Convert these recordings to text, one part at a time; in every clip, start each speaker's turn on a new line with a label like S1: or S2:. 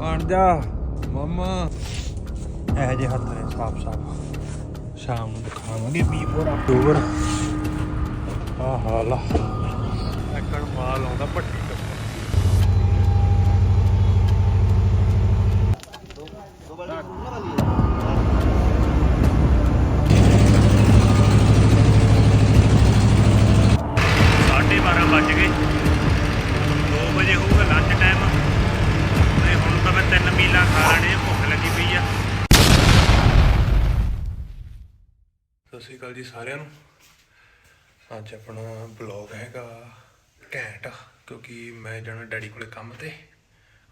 S1: ਬਣ ਜਾ, ਮਮਾ। ਇਹ ਜੇ ਹੱਥ ਨੇ ਸਾਫ਼ ਸਾਫ਼। ਸ਼ਾਮ ਨੂੰ ਦਿਖਾਵਾਂਗੇ ਬੀਫੋਰ ਅਕਟੂਬਰ ਆ। ਹਾਲਾ ਐਕੜ ਮਾਲ ਆਉਂਦਾ ਪੱਟੀ ਤੋਂ ਸਾਢੇ 12 ਵੱਜ ਗਏ 2 ਵਜੇ ਹੋਊਗਾ ਲੰਚ ਟਾਈਮ ਤੇ ਹੁਣ ਤਾਂ ਮੈਂ ਤਿੰਨ ਮੀਲਾਂ ਖਾ ਲੈਣੇ ਆ, ਭੁੱਖ ਲੱਗੀ ਪਈ ਆ ਸਤਿ ਸ਼੍ਰੀ ਅਕਾਲ ਜੀ ਸਾਰਿਆਂ ਨੂੰ। ਅੱਜ ਆਪਣਾ ਬਲੌਗ ਹੈਗਾ ਘੈਂਟ, ਕਿਉਂਕਿ ਮੈਂ ਜਾਣਾ ਡੈਡੀ ਕੋਲੇ ਕੰਮ ਤੇ।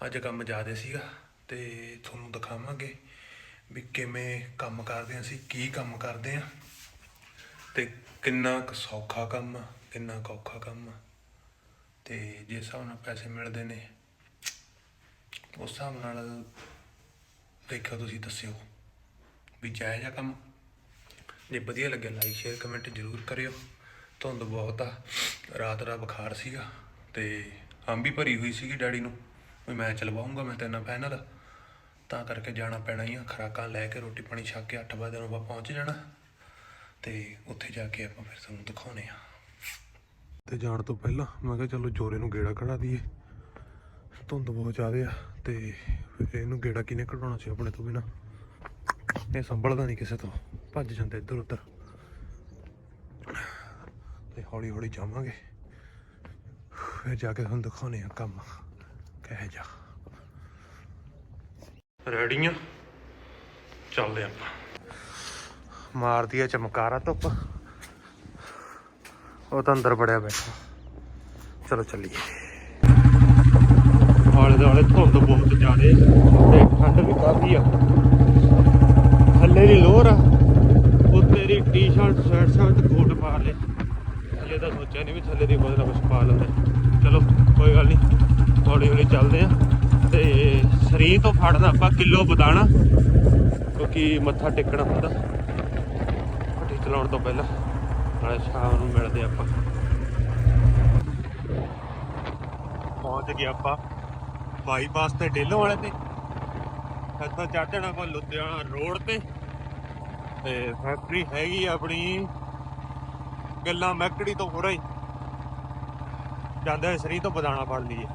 S1: ਅੱਜ ਕੰਮ ਜ਼ਿਆਦਾ ਸੀਗਾ ਤੇ ਤੁਹਾਨੂੰ ਦਿਖਾਵਾਂਗੇ ਵੀ ਕਿਵੇਂ ਕੰਮ ਕਰਦੇ ਹਾਂ ਅਸੀਂ, ਕੀ ਕੰਮ ਕਰਦੇ ਆ। ਤੇ ਕਿੰਨਾ ਕੁ ਸੌਖਾ ਕੰਮ ਆ ਕਿੰਨਾ ਕੁ ਔਖਾ ਕੰਮ। ਆ ਤੇ ਜਿਸ ਹਿਸਾਬ ਨਾਲ ਪੈਸੇ ਮਿਲਦੇ ਨੇ, ਉਸ ਹਿਸਾਬ ਨਾਲ ਦੇਖੋ ਤੁਸੀਂ ਦੱਸਿਓ ਵੀ ਜਾਇਜ਼ ਆ ਕੰਮ। ਜੇ ਵਧੀਆ ਲੱਗਿਆ। ਲਾਈਕ ਸ਼ੇਅਰ ਕਮੈਂਟ ਜ਼ਰੂਰ ਕਰਿਓ। ਧੁੰਦ ਬਹੁਤ ਆ। ਰਾਤ ਦਾ ਬੁਖਾਰ ਸੀਗਾ ਤੇ ਅੰਬ ਵੀ ਭਰੀ ਹੋਈ ਸੀਗੀ ਡੈਡੀ ਨੂੰ। ਵੀ ਮੈਂ ਚਲਵਾਉਂਗਾ, ਮੈਂ ਤੇਨਾਂ ਪੈਨਲ ਤਾਂ ਕਰਕੇ ਜਾਣਾ ਪੈਣਾ ਹੀ ਆ। ਖਰਾਕਾਂ ਲੈ ਕੇ, ਰੋਟੀ ਪਾਣੀ ਛਕ ਕੇ 8 ਵਜੇ ਨੂੰ ਆਪਾਂ ਪਹੁੰਚ ਜਾਣਾ। ਤੇ ਉੱਥੇ ਜਾ ਕੇ ਆਪਾਂ ਫਿਰ ਤੁਹਾਨੂੰ ਦਿਖਾਉਨੇ ਆ। ਤੇ ਜਾਣ ਤੋਂ ਪਹਿਲਾਂ ਮੈਂ ਕਿਹਾ ਚਲੋ ਜੋਰੇ ਨੂੰ ਗੇੜਾ ਕਢਾ ਦਈਏ। ਧੁੰਦ ਬਹੁਤ ਜ਼ਿਆਦਾ ਆ ਤੇ ਫਿਰ ਇਹਨੂੰ ਗੇੜਾ ਕਿਨੇ ਕਢਾਉਣਾ ਸੀ ਆਪਣੇ ਤੋਂ ਬਿਨਾ? ਇਹ ਸੰਭਲਦਾ ਨਹੀਂ ਕਿਸੇ ਤੋਂ। ਭੱਜ ਜਾਂਦਾ ਇੱਧਰ ਉੱਧਰ। ਤੇ ਹੌਲੀ ਹੌਲੀ ਜਾਵਾਂਗੇ। ਫਿਰ ਜਾ ਕੇ ਤੁਹਾਨੂੰ ਦਿਖਾਉਣੇ ਆ ਕੰਮ। ਕਹਿ ਜਾ। ਰੈਡੀਆਂ। ਚੱਲਦੇ ਆਪਾਂ। ਮਾਰਦੀ ਆ ਚਮਕਾਰਾ ਧੁੱਪ। ਉਹ ਤਾਂ ਅੰਦਰ ਬੜਿਆ ਬੈਠਾ। ਚਲੋ ਚੱਲੀਏ। ਆਲੇ ਦੁਆਲੇ ਧੁੰਦ ਬਹੁਤ ਜ਼ਿਆਦੇ ਤੇ ਠੰਡ ਵੀ ਕਾਫੀ ਆ। ਥੱਲੇ ਦੀ ਲੋਰ ਆ। ਤੇਰੀ ਟੀ-ਸ਼ਰਟ ਸ਼ਰਟ ਸ਼ਰਟ ਕੋਟ ਪਾ ਲੇ ਹਲੇ ਤਾਂ ਸੋਚਿਆ ਨਹੀਂ ਵੀ ਥੱਲੇ ਦੀ ਕੁਝ ਨਾ ਕੁਝ ਪਾ ਲੈਂਦੇ ਚਲੋ, ਕੋਈ ਗੱਲ ਨਹੀਂ ਹੌਲੀ ਹੌਲੀ ਚੱਲਦੇ ਆ। ਤੇ ਸਰੀਰ ਤੋਂ ਫੜਨਾ ਆਪਾਂ ਕਿਲੋ ਬਦਾਣਾ, ਕਿਉਂਕਿ ਮੱਥਾ ਟੇਕਣਾ ਹੁੰਦਾ। ਗੱਡੀ ਚਲਾਉਣ ਤੋਂ ਪਹਿਲਾਂ, ਨਾਲੇ ਸ਼ਾਮ ਨੂੰ ਮਿਲਦੇ ਆਪਾਂ। ਪਹੁੰਚ ਗਏ ਆਪਾਂ ਬਾਈਪਾਸ ਤੇ ਡੇਲੋ ਵਾਲੇ ਤੇ। ਇੱਥੋਂ ਚੜ੍ਹ ਜਾਣਾ ਆਪਾਂ ਲੁਧਿਆਣਾ ਰੋਡ ਤੇ। ਤੇ ਫੈਕਟਰੀ ਹੈਗੀ ਆਪਣੀ। ਗੱਲਾਂ ਮੈਕੜੀ ਤੋਂ ਹੋਰਾ ਹੀ ਜਾਂਦੇ ਸਰੀ ਤੋਂ ਬਦਾਣਾ ਫੜ ਲਈਏ।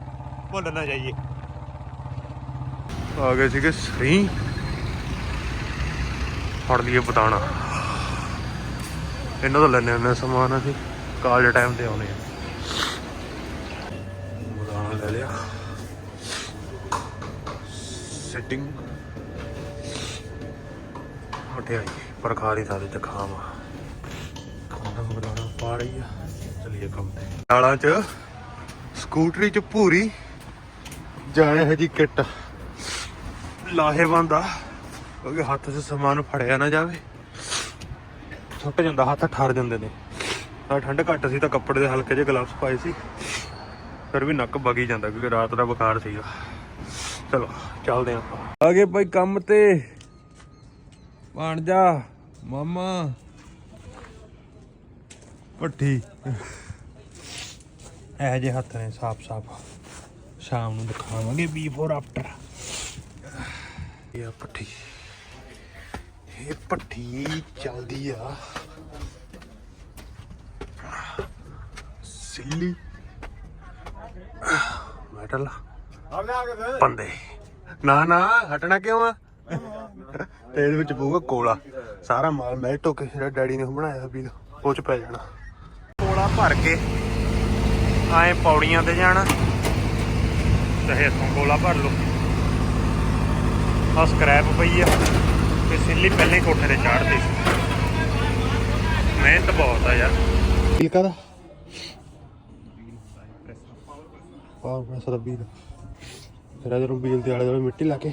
S1: ਭੁੱਲ ਨਾ ਜਾਈਏ। ਆ ਗਏ ਸੀਗੇ ਸਰੀ ਫੜ ਲਈਏ ਬਦਾਣਾ। ਇਹਨਾਂ ਤੋਂ ਲੈਣੇ ਹੁੰਦੇ ਸਮਾਨ ਅਸੀਂ। ਕਾਲਜ ਟਾਈਮ ਤੇ ਆਉਨੇ ਆ। ਬਦਾਣਾ ਲੈ ਲਿਆ। ਸੈਟਿੰਗ ਮਠਿਆਈ ਪਰ ਖਾ ਨਹੀਂ ਸਕਦੇ ਜ਼ੁਕਾਮ ਆ ਖਾਣਾ ਬਦਾਣਾ ਪਾ ਰਹੀ ਆ। ਚਲੀਏ ਕੰਮ ਤੇ। ਨਾਲਾਂ ਚ ਸਕੂਟਰੀ ਚ ਭੂਰੀ ਜਾਣੇ ਹੈ ਜੀ ਕਿੱਟ। ਲਾਹੇਵੰਦ ਆ। ਕਿਉਂਕਿ ਹੱਥ 'ਚ ਸਮਾਨ ਫੜਿਆ ਨਾ ਜਾਵੇ। ਛੁੱਟ ਜਾਂਦਾ, ਹੱਥ ਠਰ ਜਾਂਦੇ ਨੇ। ਆ ਠੰਡ ਘੱਟ ਸੀ ਤਾਂ ਕੱਪੜੇ ਦੇ ਹਲਕੇ ਜਿਹੇ ਗਲਵਸ ਪਾਏ ਸੀ। ਫਿਰ ਵੀ ਨੱਕ ਬਗੀ ਜਾਂਦਾ, ਕਿਉਂਕਿ ਰਾਤ ਦਾ ਬੁਖਾਰ ਸੀਗਾ। ਚਲੋ, ਚੱਲਦੇ ਆਪਾਂ। ਆ ਗਏ ਭਾਈ ਕੰਮ ਤੇ। ਬਣ ਜਾ ਮਾਮਾ। ਪੱਠੀ ਇਹ ਜੇ ਹੱਥ ਨੇ ਸਾਫ਼ ਸਾਫ਼। ਸ਼ਾਮ ਨੂੰ ਦਿਖਾਵਾਂਗੇ ਬੀਫੋਰ ਆਫਟਰ ਇਹ ਪੱਠੀ ਇਹ ਪੱਠੀ ਚੱਲਦੀ ਆ। ਸਿੱਲੀ। ਮੈਟਲ। ਪੰਦੇ। ਨਾ ਨਾ ਹਟਣਾ ਕਿਉਂ ਆ? ਤੇ ਇਹਦੇ ਵਿੱਚ ਪਊਗਾ ਕੋਲਾ। ਸਾਰਾ ਮਾਲ ਮੈਲਟ ਹੋ ਕੇ ਜਿਹੜਾ ਡੈਡੀ ਨੇ ਬਣਾਇਆ ਵੀ ਉਹ ਚ ਪੈ ਜਾਣਾ। ਕੋਲਾ ਭਰ ਕੇ ਆਏ ਪੌੜੀਆਂ ਤੇ ਜਾਣਾ। ਤੇ ਇੱਥੋਂ ਕੋਲਾ ਭਰ ਲਓ। ਆ ਸਕ੍ਰੈਪ ਪਈ ਆ ਤੇ ਸਿੱਲੀ ਪਹਿਲੇ ਕੋਠੇ ਤੇ ਚਾੜਦੇ ਸੀ। ਮਿਹਨਤ ਬਹੁਤ ਆ ਯਾਰ। ਕੀ ਕਹਦਾ? ਪਾਵਰ ਪ੍ਰੈਸ ਦਾ ਵੀਲ ਫਿਰ ਜਦੋਂ ਵੀਲ ਦੇ ਆਲੇ ਦੁਆਲੇ ਮਿੱਟੀ ਲਾ ਕੇ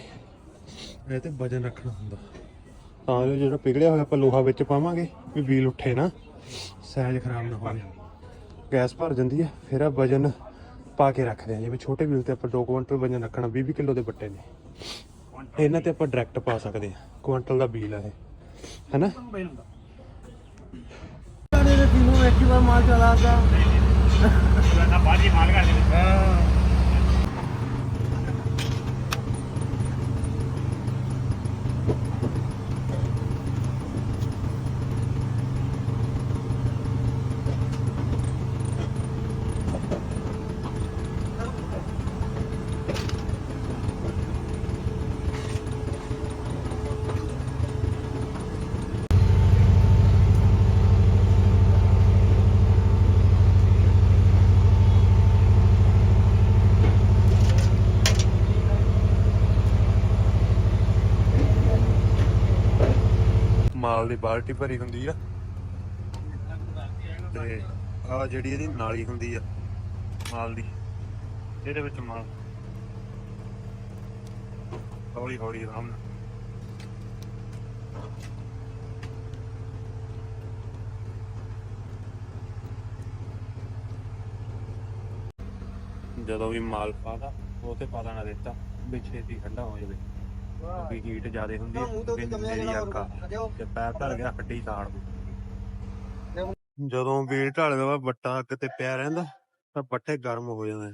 S1: ਇਹ ਤੇ ਵਜਨ ਰੱਖਣਾ ਹੁੰਦਾ। ਤਾਂ ਜੋ ਜਿਹੜਾ ਪਿਘਲਿਆ ਹੋਇਆ ਆਪਾਂ ਲੋਹਾ ਵਿੱਚ ਪਾਵਾਂਗੇ ਵੀ ਵੀਲ ਉੱਠੇ ਨਾ। ਸਾਈਜ਼ ਖਰਾਬ ਨਾ ਹੋਵੇ। ਗੈਸ ਭਰ ਜਾਂਦੀ ਹੈ ਫਿਰ ਆ ਵਜਨ ਪਾ ਕੇ ਰੱਖਦੇ ਆ ਜਿਵੇਂ ਛੋਟੇ ਵੀਲ ਤੇ ਆਪਾਂ 2 ਕੁਇੰਟਲ ਵਜਨ ਰੱਖਣਾ 20 ਕਿਲੋ ਦੇ ਬੱਟੇ ਨੇ। ਇਹਨਾਂ ਤੇ ਆਪਾਂ ਡਾਇਰੈਕਟ ਪਾ ਸਕਦੇ ਹਾਂ ਕੁਇੰਟਲ ਦਾ ਵੀਲ ਆ ਇਹ। ਹੈਨਾ? ਐਕਟਿਵਾ ਮਾਲ
S2: ਚਲਾਤਾ
S1: ਮਾਲ ਦੀ ਬਾਲਟੀ ਭਰੀ ਹੁੰਦੀ ਆ। ਤੇ ਆ ਜਿਹੜੀ ਇਹਦੀ ਨਾਲੀ ਹੁੰਦੀ ਆ, ਮਾਲ ਦੀ, ਇਹਦੇ ਵਿੱਚ ਮਾਲ। ਹੌਲੀ ਹੌਲੀ ਆਰਾਮ ਨਾਲ। ਜਦੋਂ ਵੀ ਮਾਲ ਪਾਦਾ ਉਹ ਤੇ ਪਤਾ ਨਾ ਦਿੱਤਾ ਵੀ ਛੇਤੀ ਠੰਡਾ ਹੋ ਜਾਵੇ। ਕਿਉਂਕਿ ਹੀਟ ਜ਼ਿਆਦਾ ਹੁੰਦੀ ਹੈ ਮੇਰੀ ਅੱਖਾਂ ਤੇ ਪੈਰ ਧਰ ਗਿਆ ਹੱਡੀ ਤਾੜ ਦੂ ਜਦੋਂ ਵੀਲ ਢਾਲੇ ਦਾ ਬੱਟਾ ਅੱਗ ਤੇ ਪਿਆ ਰਹਿੰਦਾ ਤਾਂ ਬੱਟੇ ਗਰਮ ਹੋ ਜਾਂਦੇ।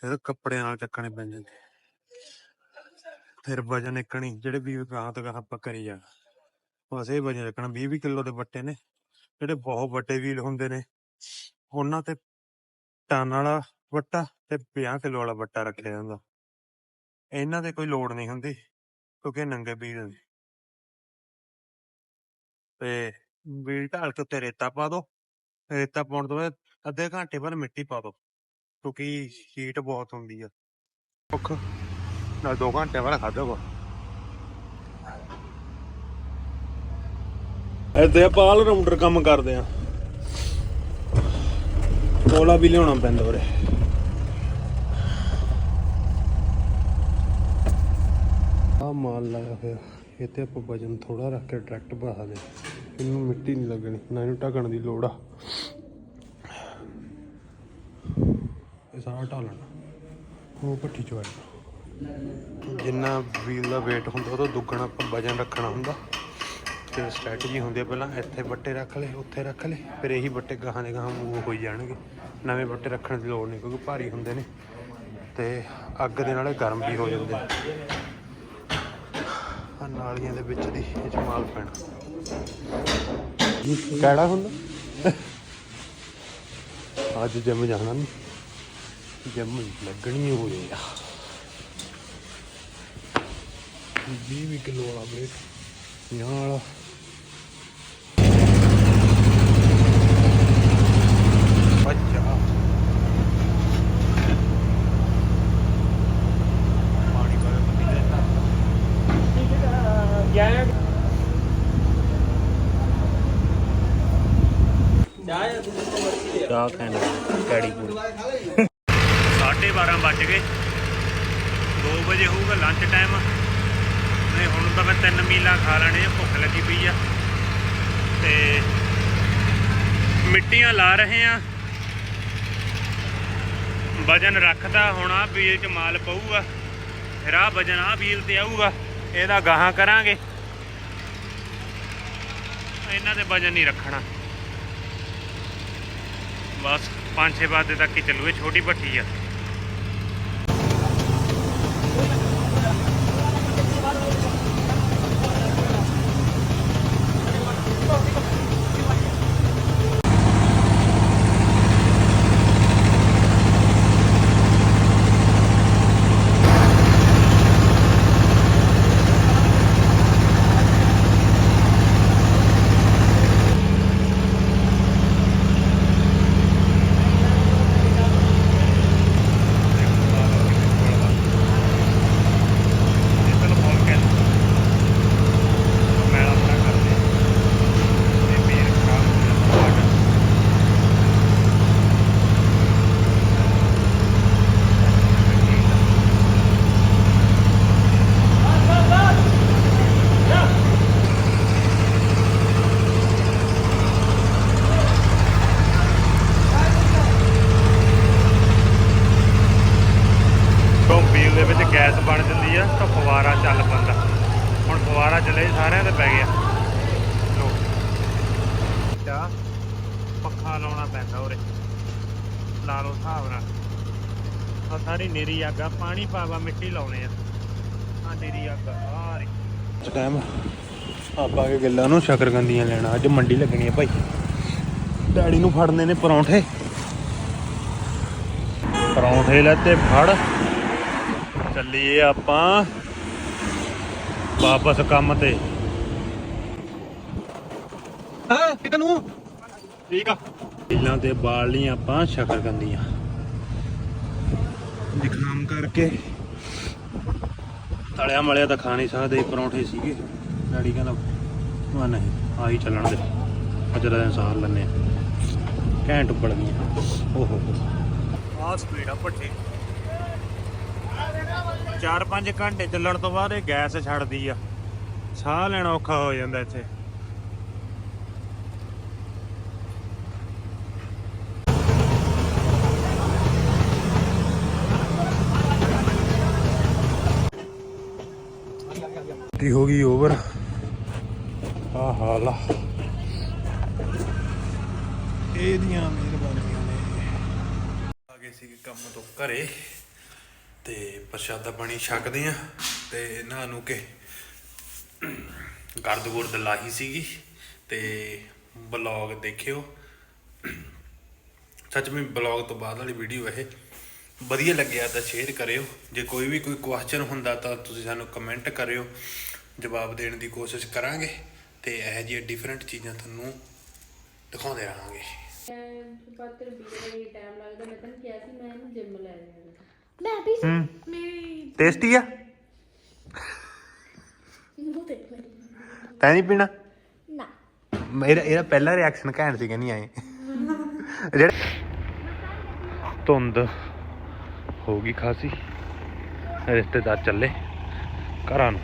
S1: ਫਿਰ ਕੱਪੜਿਆਂ ਨਾਲ ਚੱਕਣੇ ਪੈਂ ਜਾਂਦੇ ਫਿਰ ਵਜਨ ਇੱਕਣੀ ਜਿਹੜੇ ਵੀ ਗਾਂ ਤੋਂ ਗਾਂ ਆਪਾਂ ਕਰੀ ਜਾਣਾ। ਬਸ ਇਹ ਵਜਨ ਰੱਖਣਾ 20 20 ਕਿਲੋ ਦੇ ਬੱਟੇ ਨੇ ਜਿਹੜੇ ਬਹੁਤ ਵੱਡੇ ਵੀਲ ਹੁੰਦੇ ਨੇ। ਉਹਨਾਂ ਤੇ ਟਨ ਵਾਲਾ ਵੱਟਾ ਤੇ 50 ਕਿਲੋ ਵਾਲਾ ਵੱਟਾ ਰੱਖਿਆ ਜਾਂਦਾ। ਇਹਨਾਂ ਤੇ ਕੋਈ ਲੋੜ ਨਹੀਂ ਹੁੰਦੀ, ਕਿਉਂਕਿ ਇਹ ਨੰਗੇ ਵੀਲ ਨੇ ਤੇ ਵੀਲ ਢਾਲ ਕੇ ਉੱਤੇ ਰੇਤਾ ਪਾ ਦੋ, ਰੇਤਾ ਪਾਉਣ ਤੋਂ ਬਾਅਦ ਅੱਧੇ ਘੰਟੇ ਬਾਅਦ ਮਿੱਟੀ ਪਾ ਦੋ, ਕਿਉਂਕਿ ਹੀਟ ਬਹੁਤ ਹੁੰਦੀ ਆ। ਭੁੱਖ, ਨਾਲ 2 ਘੰਟੇ ਬਾਅਦ ਖਾਧੋ ਕੋ ਆਪਾਂ ਆਲ ਰਾਉਂਡਰ ਕੰਮ ਕਰਦੇ ਆ। ਕੋਲਾ ਵੀ ਲਿਆਉਣਾ ਪੈਂਦਾ ਉਰੇ। ਆ ਮਾਲ ਲਾਇਆ ਹੋਇਆ। ਇਹ ਇੱਥੇ ਆਪਾਂ ਵਜਨ ਥੋੜਾ ਰੱਖ ਕੇ ਡਾਇਰੈਕਟ ਬਹਾ ਦੇ। ਇਹਨੂੰ ਮਿੱਟੀ ਨਹੀਂ ਲੱਗਣੀ, ਨਾ ਇਹਨੂੰ ਢਕਣ ਦੀ ਲੋੜ ਆ। ਇਹ ਸਾਰਾ ਢਾਲਣਾ ਉਹ ਭੱਠੀ ਚ ਜਿੰਨਾ ਵੀਲ ਦਾ weight ਹੁੰਦਾ, ਉਹਦਾ ਦੁੱਗਣਾ ਆਪਾਂ ਵਜਨ ਰੱਖਣਾ ਹੁੰਦਾ। ਤੇ ਸਟ੍ਰੈਟਜੀ ਹੁੰਦੀ ਆ ਪਹਿਲਾਂ ਇੱਥੇ ਬੱਟੇ ਰੱਖ ਲਏ, ਉੱਥੇ ਰੱਖ ਲਏ, ਫਿਰ ਇਹੀ ਬੱਟੇ ਗਾਹਾਂ ਦੇ ਗਾਹਾਂ ਮੂਵ ਹੋਈ ਜਾਣਗੇ। ਨਵੇਂ ਬੱਟੇ ਰੱਖਣ ਦੀ ਲੋੜ ਨਹੀਂ ਕਿਉਂਕਿ ਭਾਰੀ ਹੁੰਦੇ ਨੇ। ਤੇ ਅੱਗ ਦੇ ਨਾਲੇ ਗਰਮ ਵੀ ਹੋ ਜਾਂਦੇ ਨਾਲੀਆਂ ਦੇ ਵਿੱਚ ਦੀ ਇਹ 'ਚ ਮਾਲ ਪੈਣਾ। ਕਿਹੜਾ ਹੁੰਦਾ ਅੱਜ ਜਿਮ ਜਾਣਾ ਨਹੀਂ ਜਿਮ ਲੱਗਣੀ ਹੋਈ ਆ। 20 ਕਿਲੋ ਵਾਲਾ weight ਯਾਂ ਵਾਲਾ ਅੱਛਾ ਪਾਣੀ ਪਾਵੇ ਪਤੀ ਲੈਣਾ ਚਾਹ ਖਾਣਾ ਕੈੜੀ ਪੂਰੀ 12:30 ਵੱਜ ਗਏ। 2 ਵਜੇ ਹੋਊਗਾ ਲੰਚ ਟਾਈਮ ਨਹੀਂ ਹੁਣ ਤਾਂ ਮੈਂ ਤਿੰਨ ਮੀਲਾਂ ਖਾ ਲੈਣੇ ਭੁੱਖ ਲੱਗੀ ਪਈ ਆ। ਤੇ ਮਿੱਟੀਆਂ ਲਾ ਰਹੇ ਆ। ਵਜਨ ਰੱਖਦਾ ਹੁਣ ਆ, ਬੀਲ ਚ ਮਾਲ ਪਊਗਾ। ਫਿਰ ਆ ਵਜਨ ਆ, ਬੀਲ ਤੇ ਆਊਗਾ। ਇਹਦਾ ਗਾਹਾਂ ਕਰਾਂਗੇ। ਇਹਨਾਂ ਦੇ ਵਜਨ ਨਹੀਂ ਰੱਖਣਾ। ਬਸ 5-6 ਵਜੇ ਤੱਕ ਹੀ ਚੱਲੂ, ਇਹ ਛੋਟੀ ਭੱਠੀ ਆ ਤੋਂ ਵੀਲ ਦੇ ਵਿੱਚ ਗੈਸ ਬਣ ਜਾਂਦੀ ਆ ਤਾਂ ਫਵਾਰਾ ਚੱਲ ਪੈਂਦਾ ਹੁਣ ਫਵਾਰਾ ਚੱਲੇ ਸਾਰਿਆਂ ਤੇ ਪੈ ਗਿਆ ਲੋ ਚਾ ਪੱਖਾ ਲਾਉਣਾ ਪੈਂਦਾ ਉਰੇ। ਲਾ ਲਓ ਹਿਸਾਬ ਨਾਲ। ਆ ਸਾਰੀ ਨੇਰੀ ਅੱਗ ਆ ਪਾਣੀ ਪਾਵਾ ਮਿੱਟੀ ਲਾਉਣੇ ਆ। ਆ ਨੇਰੀ ਅੱਗ ਆ ਰਹੀ ਇਸ ਟਾਈਮ ਆਪਾਂ ਕੇ ਗੱਲਾਂ ਨੂੰ ਸ਼ਕਰਗੰਦੀਆਂ ਲੈਣਾ। ਅੱਜ ਮੰਡੀ ਲੱਗਣੀ ਹੈ ਭਾਈ। ਡੈਡੀ ਨੂੰ ਫੜਨੇ ਨੇ ਪਰੌਂਠੇ। ਪਰੌਂਠੇ ਲੈਤੇ ਫੜ। ਚੱਲੀਏ ਆਪਾਂ ਵਾਪਸ ਕੰਮ ਤੇ। ਹਾਂ ਕਿਤੇ ਨੂੰ? ਠੀਕ ਆ। ਇਹਨਾਂ ਤੇ ਬਾਲ ਲਈ ਆਪਾਂ ਸ਼ਕਰਕੰਦੀਆਂ ਦਿਖਾਮ ਕਰਕੇ। ਤਲਿਆ ਮਲਿਆ ਤਾਂ ਖਾ ਨਹੀਂ ਸਕਦੇ ਪਰੌਂਠੇ ਸੀਗੇ। ਡੈਡੀ ਕਹਿੰਦਾ
S3: ਆ ਨਹੀਂ ਆਹੀ ਚੱਲਣ ਦੇ। ਅੱਜ ਦਾ ਦਿਨ ਸਾਰ ਲੈਨੇ ਘੈਂਟ ਉੱਬਲ ਗਈਆਂ। ਓਹੋ। ਹੋ ਆਹ ਸਪੀਡ ਆ ਭੱਠੀ। 4-5 ਘੰਟੇ ਚੱਲਣ ਤੋਂ ਬਾਅਦ ਇਹ ਗੈਸ ਛੱਡਦੀ ਆ। ਸਾਹ ਲੈਣਾ ਔਖਾ ਹੋ ਜਾਂਦਾ ਇੱਥੇ। ਟੀ ਹੋ ਗਈ ਓਵਰ ਆ ਹਾਲ ਇਹਦੀਆਂ ਮਿਹਰਬਾਨੀਆਂ ਨੇ।
S1: ਆ ਗਏ ਸੀ ਕੰਮ ਤੋਂ ਘਰੇ, ਤੇ ਪ੍ਰਸ਼ਾਦਾ ਪਾਣੀ ਛਕਦੇ ਆ, ਤੇ ਇਹਨਾਂ ਨੂੰ ਕੇ ਗਰਦ ਗੁਰਦ ਲਾਹੀ ਸੀਗੀ, ਤੇ ਬਲੌਗ ਦੇਖਿਓ। ਸੱਚ ਵਿੱਚ ਬਲੌਗ ਤੋਂ ਬਾਅਦ ਵਾਲੀ ਵੀਡੀਓ ਇਹ। ਵਧੀਆ ਲੱਗਿਆ ਤਾਂ ਸ਼ੇਅਰ ਕਰਿਓ। ਜੇ ਕੋਈ ਵੀ ਕੋਈ ਕੁਐਸਚਨ ਹੁੰਦਾ ਤਾਂ ਤੁਸੀਂ ਸਾਨੂੰ ਕਮੈਂਟ ਕਰਿਓ। ਜਵਾਬ ਦੇਣ ਦੀ ਕੋਸ਼ਿਸ਼ ਕਰਾਂਗੇ ਤੇ ਇਹ ਜਿਹੀਆਂ ਡਿਫਰੈਂਟ ਚੀਜ਼ਾਂ ਤੁਹਾਨੂੰ ਦਿਖਾਉਂਦੇ ਰਹਾਂਗੇ।
S4: ਪਾਤਰ ਵੀਰੇ ਲਈ ਟਾਈਮ ਲੱਗਦਾ ਮੈਂ ਤੈਨੂੰ ਕਿਹਾ ਸੀ ਮੈਂ ਇਹਨੂੰ ਜਿਮ ਲੈ ਜਾਣਾ
S5: ਮੈਂ ਵੀ
S3: ਹੂੰ।
S5: ਮੇਰੀ
S3: ਟੇਸਟੀ ਆ?
S5: ਮੂੰਹ ਤੇ
S3: ਤੈਂ ਨਹੀਂ ਪੀਣਾ?
S5: ਨਾ।
S3: ਮੇਰਾ ਇਹਦਾ ਪਹਿਲਾ ਰਿਐਕਸ਼ਨ ਘੈਂਟ ਸੀ ਕਹਿੰਦੀ ਆਏ ਜਿਹੜਾ ਧੁੰਦ। ਹੋ ਗਈ ਖਾਸੀ। ਰਿਸ਼ਤੇਦਾਰ ਚੱਲੇ ਘਰਾਂ ਨੂੰ।